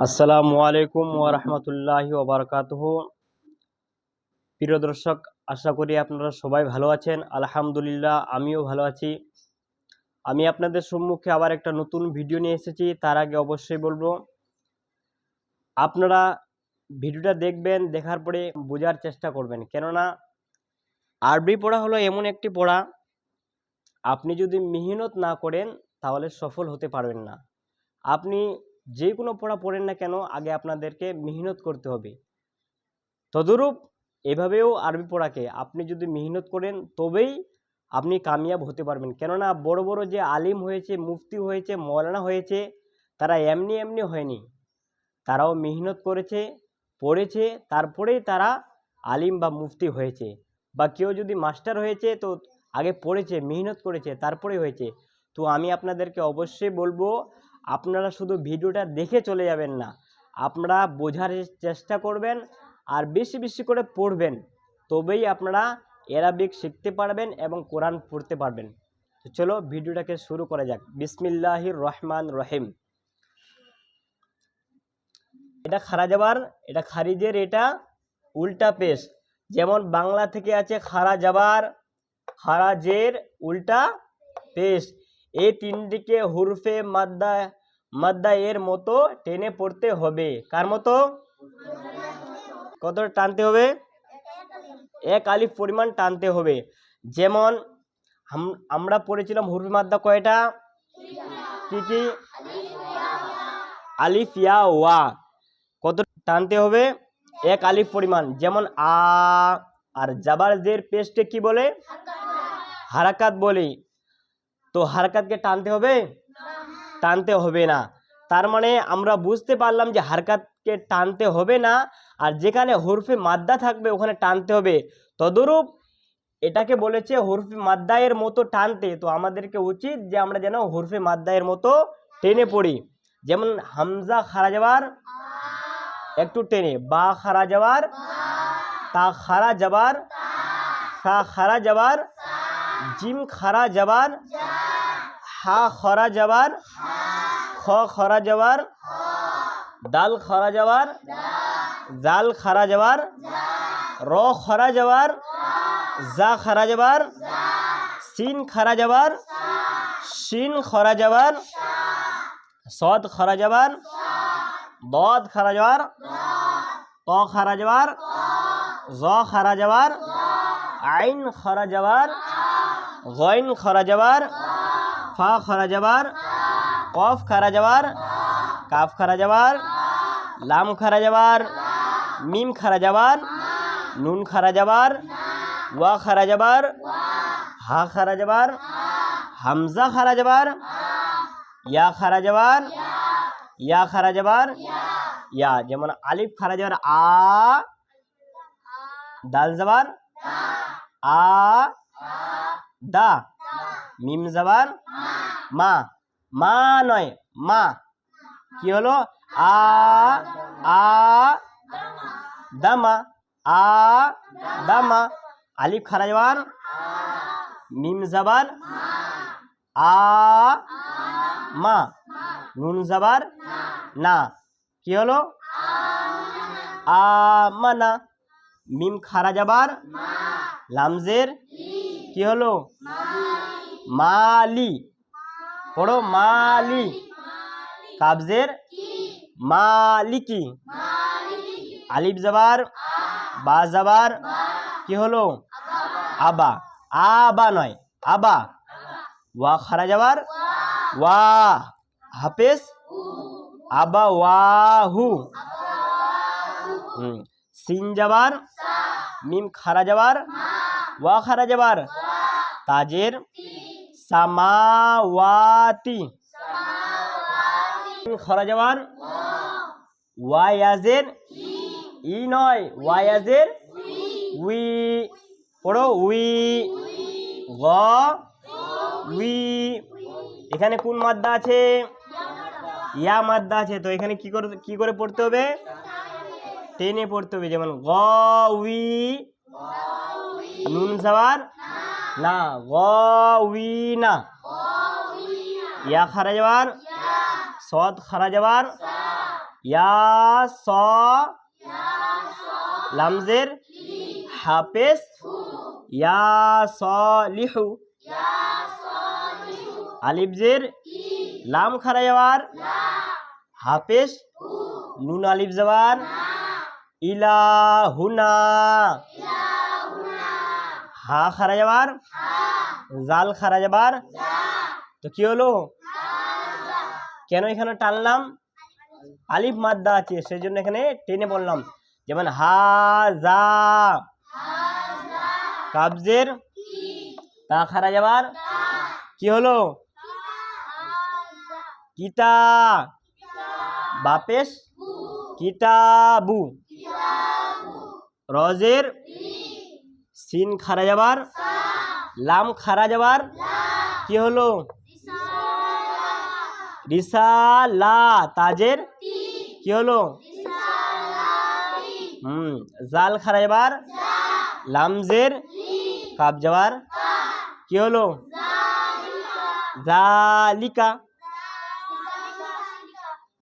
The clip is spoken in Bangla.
আসসালামু আলাইকুম ওরহমতুল্লাহি ওবরকাতহ প্রিয় দর্শক, আশা করি আপনারা সবাই ভালো আছেন। আলহামদুলিল্লাহ, আমিও ভালো আছি। আমি আপনাদের সম্মুখে আবার একটা নতুন ভিডিও নিয়ে এসেছি, তার আগে অবশ্যই বলব, আপনারা ভিডিওটা দেখবেন, দেখার পরে বোঝার চেষ্টা করবেন। কেননা, আরবি পড়া হলো এমন একটি পড়া, আপনি যদি মেহনত না করেন, তাহলে সফল হতে পারবেন না। আপনি যে কোনো পড়া পড়েন না কেন, আগে আপনাদেরকে মেহনত করতে হবে। তদরূপ এভাবেও আরবি পড়াকে আপনি যদি মেহনত করেন, তবেই আপনি কামিয়াব হতে পারবেন। কেননা বড় বড় যে আলিম হয়েছে, মুফতি হয়েছে, মৌলানা হয়েছে, তারা এমনি এমনি হয়নি। তারাও মেহনত করেছে, পড়েছে, তারপরেই তারা আলিম বা মুফতি হয়েছে। বা কেউ যদি মাস্টার হয়েছে, তো আগে পড়েছে, মেহনত করেছে তারপরে হয়েছে। তো আমি আপনাদেরকে অবশ্যই বলব আপনারা শুধু ভিডিওটা দেখে চলে যাবেন না, আপনারা বোঝার চেষ্টা করবেন আর বেশি বেশি করে পড়বেন, তবেই আপনারা অ্যারাবিক শিখতে পারবেন এবং কোরআন পড়তে পারবেন। চলো ভিডিওটাকে শুরু করা যাক। বিসমিল্লাহির রহমান রহিম। এটা খারা যাবার এটা খারিজের, এটা উল্টা পেশ। যেমন বাংলা থেকে আছে খারা যাবার খারাজের উল্টা পেশ। এই তিনটিকে হুরফে মাদ্দা মাদ্দা এর মতো টেনে পড়তে হবে। কার মতো? কত টানতে হবে? এক আলিফ পরিমাণ টানতে হবে। যেমন আমরা পড়েছিলাম হুরফে মাদ্দা কয়টা? কি কি আলিফ ইয়া ওয়া। কত টানতে হবে? এক আলিফ পরিমাণ। যেমন, আ আর জাবার জের পেস্টে কি বলে? হারাকাত বলি। তো হারকাতকে টানতে হবে? টানতে হবে না। তার মানে আমরা বুঝতে পারলাম যে হারকাতকে টানতে হবে না, আর যেখানে হরফে মাদ্দা থাকবে ওখানে টানতে হবে। তদরূপ এটাকে বলেছে হরফে মাদ্দায়ের মতো টানতে। তো আমাদেরকে উচিত যে আমরা যেন হরফে মাদ্দায়ের মতো টেনে পড়ি। যেমন হামজা খারা যাবার একটু টেনে। বা খারা যাবার তা খারা যাবার সা খারা যাবার জিম খারা যাবার হা খরা যাবার খ খরা যাবার দাল খরা যাবার জাল খারা যাবার র খরা যাবার জা খারা যাবার সিন খারা যাবার শিন খরা যাবার সদ খরা যাবার দদ খারা যাবার ত খারা যাবার জ খারা যাবার আইন খরা যাবার গইন খরা যাবার ফা খরা যাবার কফ খারা যাবার কাফ খারা যাবার লাম খারা যাবার মিম খারা যাবার নুন খারা যাবার ওয়া খারা যাবার হা খারা যাবার হামজা খারা যাবার ইয়া খারা যাবার ইয়া খারা যাবার ইয়া, যেমন আলিফ খারা যাবার আ, দাল যাবার আ, দা। মিম যাবার মা। মা নয়, মা। কি হলো? আ আ, দামা। আ, দামা। আলিফ খারা যাবার মিম যাবার আ, মা। নুন যাবার না। কি হলো? আমানা মিম খারা যাবার লামজের? কি হলো? মালি। পড়ো মালি। কাবজের মালিকি। আলিফ যাবার বা যাবার কি হলো? আবা। আবা নয়, আবা। ওয়া খারা যাবার ওয়া। হাফেজ, আবা ওয়াহু। হুম। সিন যাবার মিম খারা যাবার ওয়া খারা যাবার তাজের সামাওয়াতি। খরা যাবার ওয়াইয়াজের। ই নয়। ওয়াইয়াজের। উই। পড়ো উই। গ। উই। এখানে কোন মাদ্দা আছে? ইয়া মাদ্দা আছে। তো এখানে কি করে কি করে পড়তে হবে? টেনে পড়তে হবে। যেমন গ উই। নুন সাবার না গ উই না ইয়া খারা যাবার সদ খারা যাবার ইয়া স লামজের? হাফেজ? ইয়া সলিহু। আলিফজের? লাম খারা যাওয়ার হাফেজ? নুন আলিফ জবার ইলাহুনা। হা খারা যাবার? জাল খারা যাবার? তো কি হলো? কেন এখানে টানলাম? আলিফ মাদ্দা আছে সেই জন্য এখানে টেনে বললাম যেমন হা যা। কাবজের? তা খারা যাবার? কি হলো? কিতা। বাপেশ? কিতাবু। রজের? সিন খারা যাবার? লাম খারা যাবার? কি হলো? রিসালা তাজের কি হলো? হুম, জাল খারা যাবার? লামজের? কাব যাবার? কি হলো? জালিকা।